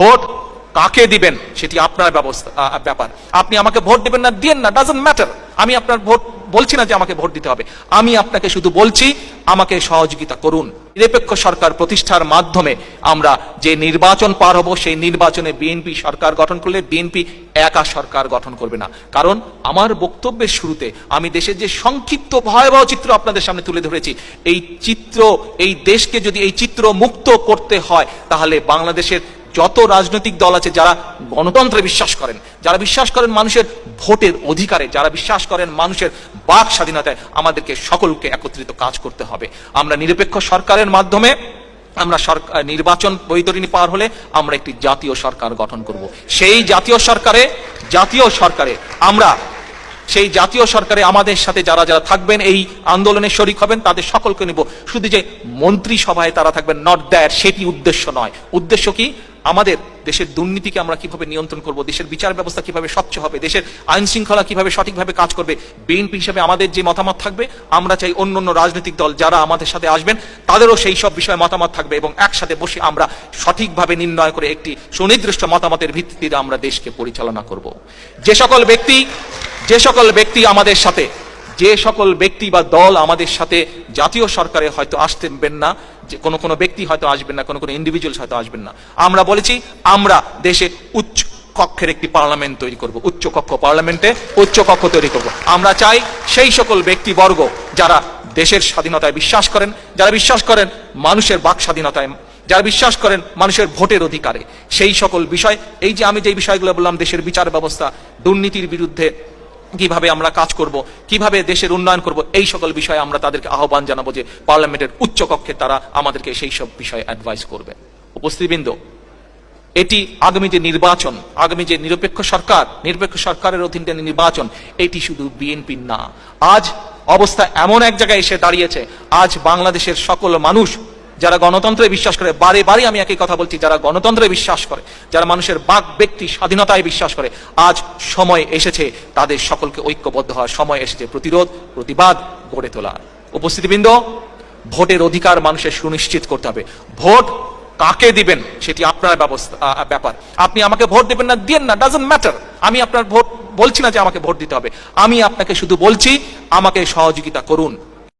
Vote কাকে দিবেন সেটি আপনার ব্যবস্থা ব্যাপার। আপনি আমাকে ভোট দিবেন না, দিয়েন না ডাজন্ট ম্যাটার আমি আপনার ভোট, বলছি না যে আমাকে ভোট দিতে হবে। আমি আপনাকে শুধু বলছি, আমাকে সহযোগিতা করুন। নিরপেক্ষ সরকার প্রতিষ্ঠার মাধ্যমে আমরা যে নির্বাচন পার হব, সেই নির্বাচনে বিএনপি সরকার গঠন করলে বিএনপি একা সরকার গঠন করবে না। কারণ আমার বক্তব্যের শুরুতে আমি দেশের যে সংক্ষিপ্ত ভয়াবহ চিত্র আপনাদের সামনে তুলে ধরেছি, এই চিত্র, এই দেশকে যদি এই চিত্র মুক্ত করতে হয়, তাহলে বাংলাদেশের যত রাজনৈতিক দল আছে যারা গণতন্ত্রে বিশ্বাস করেন, যারা বিশ্বাস করেন মানুষের ভোটের অধিকারে, যারা বিশ্বাস করেন মানুষের বাক স্বাধীনতায়, আমাদেরকে সকলকে একত্রিত কাজ করতে হবে। আমরা নিরপেক্ষ সরকারের মাধ্যমে, আমরা সরকার নির্বাচন বৈতরণী পার হলে আমরা একটি জাতীয় সরকার গঠন করব। সেই জাতীয় সরকারে জাতীয় সরকারে আমরা, সেই জাতীয় সরকারে আমাদের সাথে যারা যারা থাকবেন, এই আন্দোলনে শরিক হবেন, তাদের সকলকে নিব। শুধু যে মন্ত্রী সভায় তারা থাকবেন নট দ্যাট সেটি উদ্দেশ্য নয়। উদ্দেশ্য কি? আমাদের দেশের দুর্নীতিকে আমরা কীভাবে নিয়ন্ত্রণ করব, দেশের বিচার ব্যবস্থা কীভাবে স্বচ্ছ হবে, দেশের আইন শৃঙ্খলা কীভাবে সঠিকভাবে কাজ করবে, বিএনপি হিসেবে আমাদের যে মতামত থাকবে, আমরা চাই অন্য অন্য রাজনৈতিক দল যারা আমাদের সাথে আসবেন, তাদেরও সেই সব বিষয়ে মতামত থাকবে এবং একসাথে বসে আমরা সঠিকভাবে নির্ণয় করে একটি সুনির্দিষ্ট মতামতের ভিত্তিতে আমরা দেশকে পরিচালনা করব। যে সকল ব্যক্তি, যে সকল ব্যক্তি আমাদের সাথে যে সকল ব্যক্তি বা দল আমাদের সাথে জাতীয় সরকারে হয়তো আসতেন না, যে কোনো কোনো ব্যক্তি হয়তো আসবেন না, কোনো কোনো ইন্ডিভিজুয়ালস হয়তো আসবেন না। আমরা বলেছি, আমরা দেশে উচ্চ কক্ষের একটি পার্লামেন্ট তৈরি করব, উচ্চ কক্ষ পার্লামেন্টে উচ্চ কক্ষ তৈরি করব। আমরা চাই সেই সকল ব্যক্তিবর্গ যারা দেশের স্বাধীনতায় বিশ্বাস করেন, যারা বিশ্বাস করেন মানুষের বাক স্বাধীনতায়, যারা বিশ্বাস করেন মানুষের ভোটের অধিকারে। সেই সকল বিষয়, এই যে আমি যে বিষয়গুলো বললাম, দেশের বিচার ব্যবস্থা, দুর্নীতির বিরুদ্ধে কীভাবে আমরা কাজ করব, কীভাবে দেশের উন্নয়ন করব, এই সকল বিষয়ে আমরা তাদেরকে আহ্বান জানাব যে পার্লামেন্টের উচ্চ কক্ষে তারা আমাদেরকে সেই সব বিষয়ে অ্যাডভাইস করবে। উপস্থিতবৃন্দ, এটি আগামী যে নির্বাচন, আগামী যে নিরপেক্ষ সরকার, নিরপেক্ষ সরকারের অধীনে যে নির্বাচন, এটি শুধু বিএনপি না। আজ অবস্থা এমন এক জায়গায় এসে দাঁড়িয়েছে, আজ বাংলাদেশের সকল মানুষ যারা গণতন্ত্রে বিশ্বাস করে, বারে বারে আমি একই কথা বলছি, যারা গণতন্ত্রে বিশ্বাস করে, যারা মানুষের বাক ব্যক্তি স্বাধীনতায় বিশ্বাস করে, আজ সময় এসেছে তাদের সকলকে ঐক্যবদ্ধ হওয়ার, সময় এসেছে প্রতিরোধ, প্রতিবাদ গড়ে তোলা উপস্থিতিবৃন্দ, ভোটের অধিকার মানুষের সুনিশ্চিত করতে হবে। ভোট কাকে দিবেন সেটি আপনার ব্যবস্থা ব্যাপার। আপনি আমাকে ভোট দেবেন না, দিয়েন না ডাজন্ট ম্যাটার আমি আপনার ভোট বলছি না যে আমাকে ভোট দিতে হবে। আমি আপনাকে শুধু বলছি, আমাকে সহযোগিতা করুন।